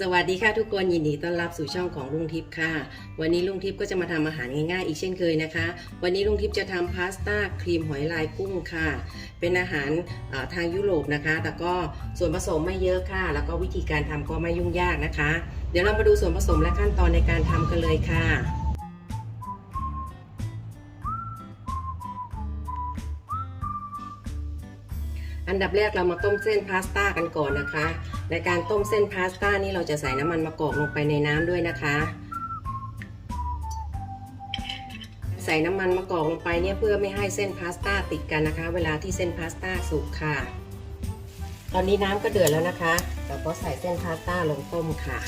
สวัสดีค่ะทุกคนยินดีต้อนรับสู่ช่องของลุงทิพย์ค่ะ วันนี้ลุงทิพย์ก็จะมาทำอาหารง่ายๆ อีกเช่นเคยนะคะ วันนี้ลุงทิพย์จะทำพาสต้าครีมหอยลายกุ้งค่ะ เป็นอาหารทางยุโรปนะคะ แต่ก็ส่วนผสมไม่เยอะค่ะ แล้วก็วิธีการทำก็ไม่ยุ่งยากนะคะ เดี๋ยวเรามาดูส่วนผสมและขั้นตอนในการทำกันเลยค่ะ อันดับแรกเรามาต้มเส้นพาสต้ากันก่อนนะคะ ในการต้มเส้นพาสต้านี่เราจะใส่น้ำมันมะกอกลงไปในน้ำด้วยนะคะ ใส่น้ำมันมะกอกลงไปเนี่ยเพื่อไม่ให้เส้นพาสต้าติดกันนะคะ เวลาที่เส้นพาสต้าสุกค่ะ ตอนนี้น้ำก็เดือดแล้วนะคะเราก็ใส่เส้นพาสต้าลงต้มค่ะ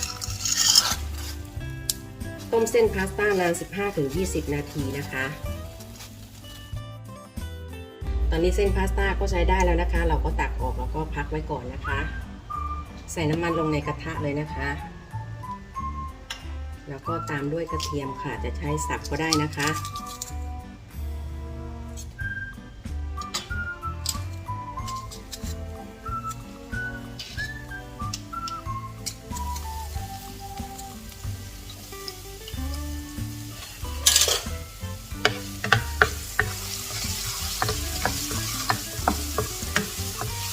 ต้มเส้นพาสต้านาน 15-20 นาทีนะคะ อนนี้เส้นพาสต้าก็ใช้ได้แล้วนะคะ เราก็ตักออกแล้วก็พักไว้ก่อนนะคะ ใส่น้ำมันลงในกระทะเลยนะคะ แล้วก็ตามด้วยกระเทียมค่ะ จะใช้สับก็ได้นะคะ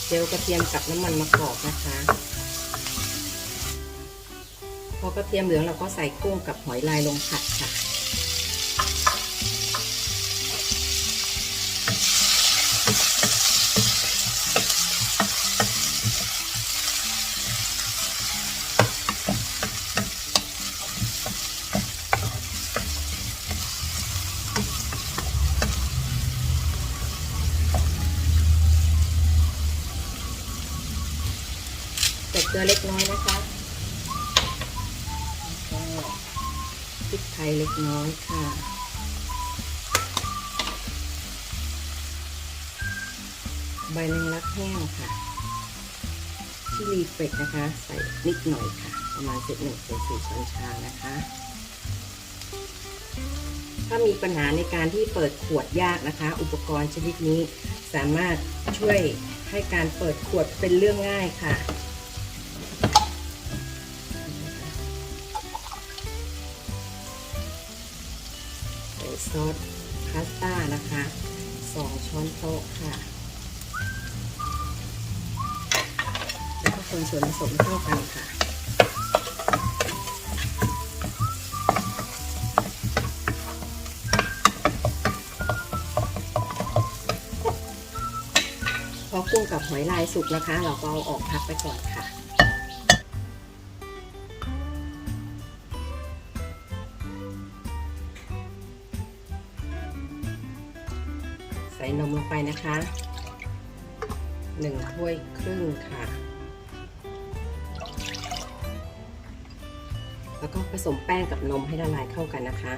เจียวกระเทียมกับน้ำมันมะกอกนะคะ พอกระเทียมเหลืองเราก็ใส่กุ้งกับหอยลายลงผัดค่ะ ลือเล็กน้อยนะคะพริกไทยเล็กน้อยค่ะใบแมงลักแห้งค่ะชิลีเฟกนะคะ ใส่นิดหน่อยค่ะ ประมาณเศษหนึ่งส่วนสี่ช้อนชานะคะ ถ้ามีปัญหาในการที่เปิดขวดยากนะคะ อุปกรณ์ชนิดนี้สามารถช่วยให้การเปิดขวดเป็นเรื่องง่ายค่ะ ซอสพาสต้านะคะ 2 ช้อนโต๊ะค่ะ แล้วก็คนส่วนผสมเข้ากันค่ะพอกุ้งกับหอยลายสุกนะคะ เราก็เอาออกพักไปก่อนค่ะ ใส่นมลงไปนะคะหนึ่งถ้วยครึ่งค่ะ แล้วก็ผสมแป้งกับนมให้ละลายเข้ากันนะคะ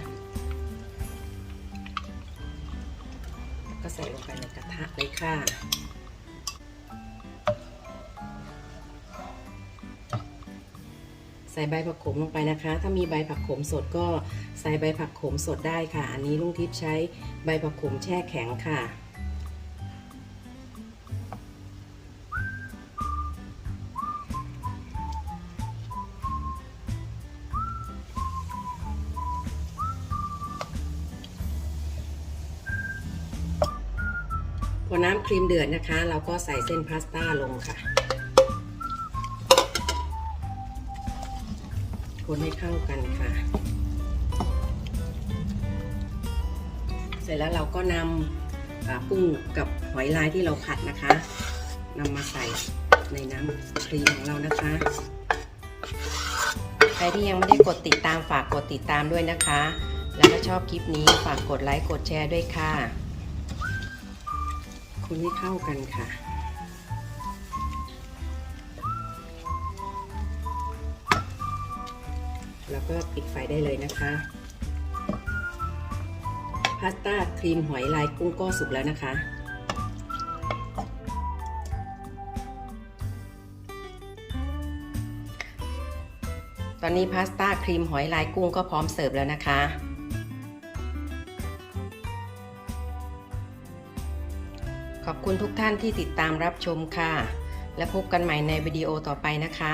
ก็ใส่ลงไปในกระทะเลยค่ะ ส่ใบผักโขมลงไปนะคะ ถ้ามีใบผักโขมสดก็ใส่ใบผักโขมสดได้ค่ะ อันนี้ลุงทิพย์ใช้ใบผักโขมแช่แข็งค่ะ พอน้ำครีมเดือดนะคะ เราก็ใส่เส้นพาสต้าลงค่ะ คนให้เข้ากันค่ะ เสร็จแล้วเราก็นำกุ้งกับหอยลายที่เราผัดนะคะนำมาใส่ในน้ำครีมของเรานะคะ ใครที่ยังไม่ได้กดติดตามฝากกดติดตามด้วยนะคะ แล้วก็ชอบคลิปนี้ฝากกดไลค์กดแชร์ด้วยค่ะคนให้เข้ากันค่ะ แล้วก็ปิดไฟได้เลยนะคะ พาสต้าครีมหอยลายกุ้งก็สุกแล้วนะคะ ตอนนี้พาสต้าครีมหอยลายกุ้งก็พร้อมเสิร์ฟแล้วนะคะขอบคุณทุกท่านที่ติดตามรับชมค่ะ และพบกันใหม่ในวิดีโอต่อไปนะคะ